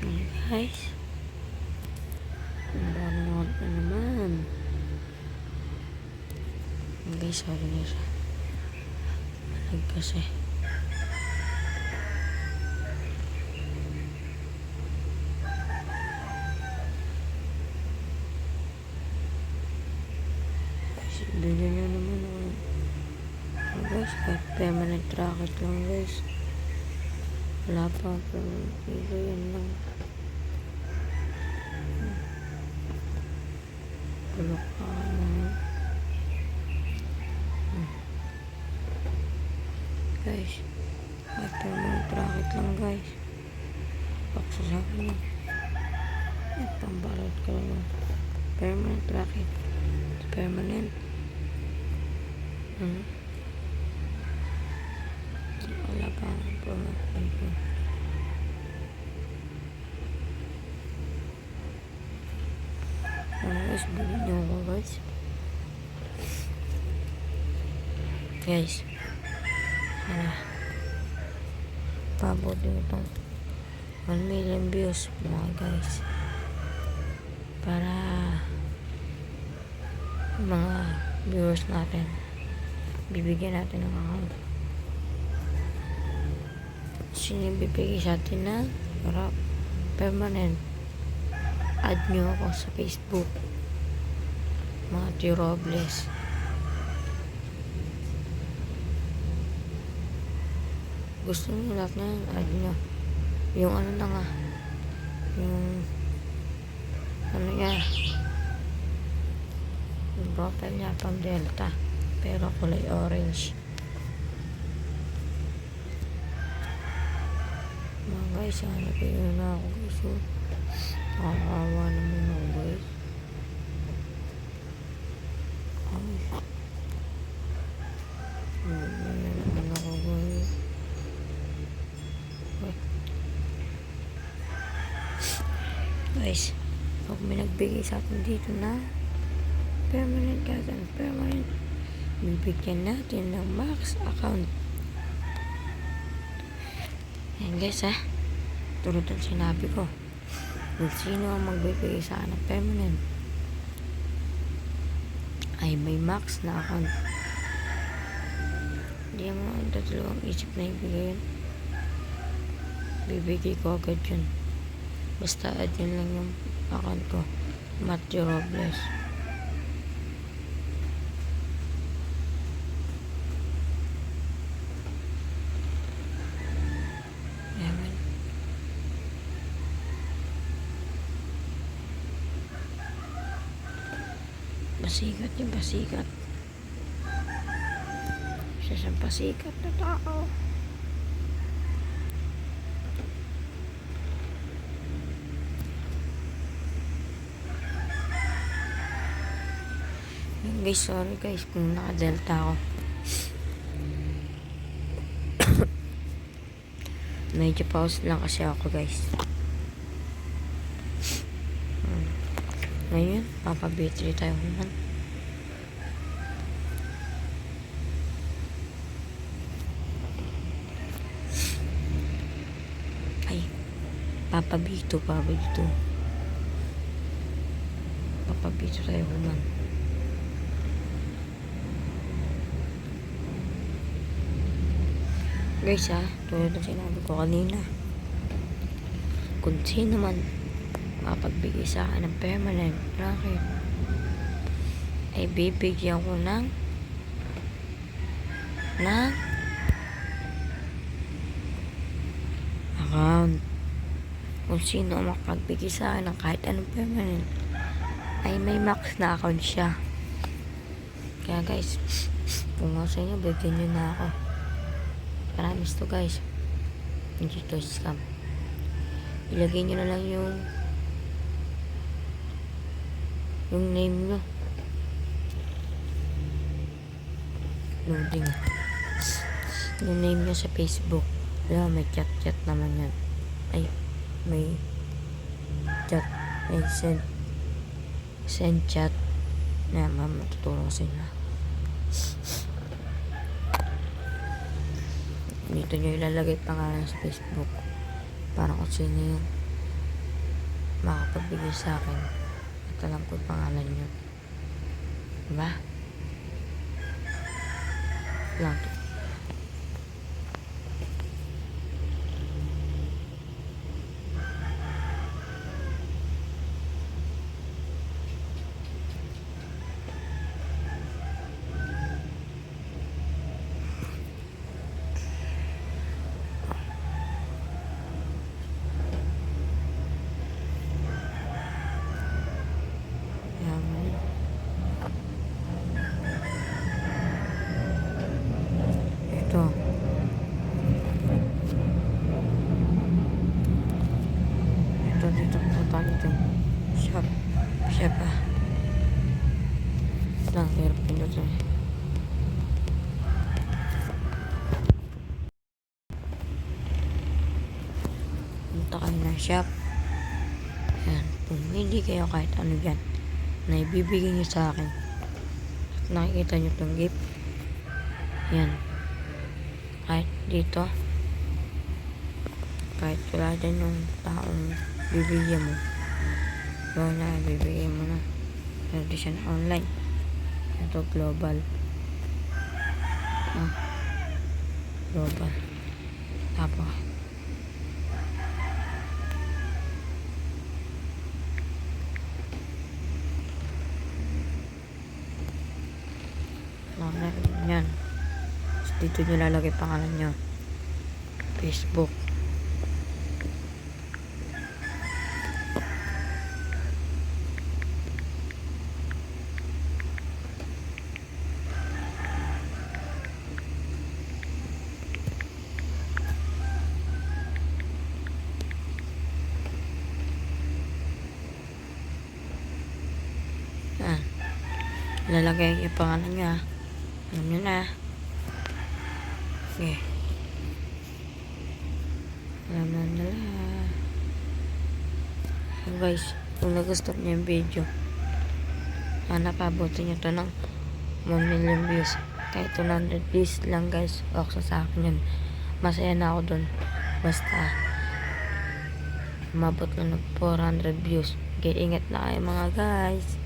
Ayan, guys. Ang na naman. Ayan, guys, sorry na siya. Malag kasi. Bigyan nyo naman ako. Oh, guys, kahit permanent racket lang guys. Wala pa dito, yan lang. Bulok. Hmm. Guys, kahit permanent racket lang guys. Paksa sa akin. At pambalot ka lang. Permanent racket. Permanent. Hmm. Wala pa. Ano guys, bilhin niyo ako guys. Guys. Ano. Pabuti itong 1 million views mga guys. Para mga viewers natin bibigyan natin ng account. Sino yung bibigay sa atin na para permanent add nyo ako sa Facebook. Mga Tirobles. Gusto nyo lahat na yun, add nyo. Yung ano na nga. Yung ano niya. Yung profile niya pang Delta. Pero kulay orange. Mga guys, hanapin na ako. Nakakawa guys. Ay. Ano naman ako guys. Guys, pag may nagbigay sa atin dito na permanent gagawin, permanent bibigyan natin ng max account. Ayan guys ha, tulad ng sinabi ko kung sino ang magbibigay sa ng permanent ay may max na account. Hindi mo ang tatlong isip na ibigay yun. Bibigay ko agad yun. Basta add yun lang yung account ko. Matthew Robles. Pasikat yung pasikat. Siya siyang pasikat na tao. Guys, sorry guys kung naka-delta ako. Medyo pause lang kasi ako guys. Hmm. Ngayon, papabitri tayo naman. Ay, papabito, papabito. Papabito tayo naman. Guys ha, tulad ng sinabi ko kanina. Kung sino man mapagbigay sa akin ng permanent racket, ay bibigyan ko ng ng account. Kung sino makapagbigay sa akin ng kahit anong permanent, ay may max na account siya. Kaya guys, kung nga sa inyo, bigyan nyo na ako. Promise to guys. Hindi to scam. Ilagay nyo na lang yung yung name nyo. Loading. Yung name nyo sa Facebook. Wala, may chat-chat naman yan. Ay, may chat. May send. Send chat. Na, ma'am, matutulong sa inyo. Dito nyo ilalagay pangalan sa Facebook. Para kung sino yung makapagbigay sa akin at alam ko yung pangalan nyo. Diba? Lang. Yan. Ito. Ito, dito po tayo dito. Shop. Shop ah. Lang, hirap pindutin. Punta kayo ng shop. Yan. Pumili kayo kahit ano dyan na ibibigay niyo sa akin. Nakikita niyo tong gift. Yan. Kahit dito. Kahit wala dyan yung taong bibigyan mo. Yun na, bibigay mo na. Pwede siya na online. Ito, global. Ah. Global. Tapos, Mga yan. Tapos dito nyo lalagay pangalan nyo. Facebook. Yan. Lalagay yung pangalan nyo ah. Alam nyo na. Sige. Alam na nila. So guys, kung nagustuhan nyo yung video, sana pabuti nyo to ng 1 million views. Kahit 200 views lang guys, okay sa akin yun. Masaya na ako dun. Basta, umabot na ng 400 views. Okay, ingat na kayo mga guys.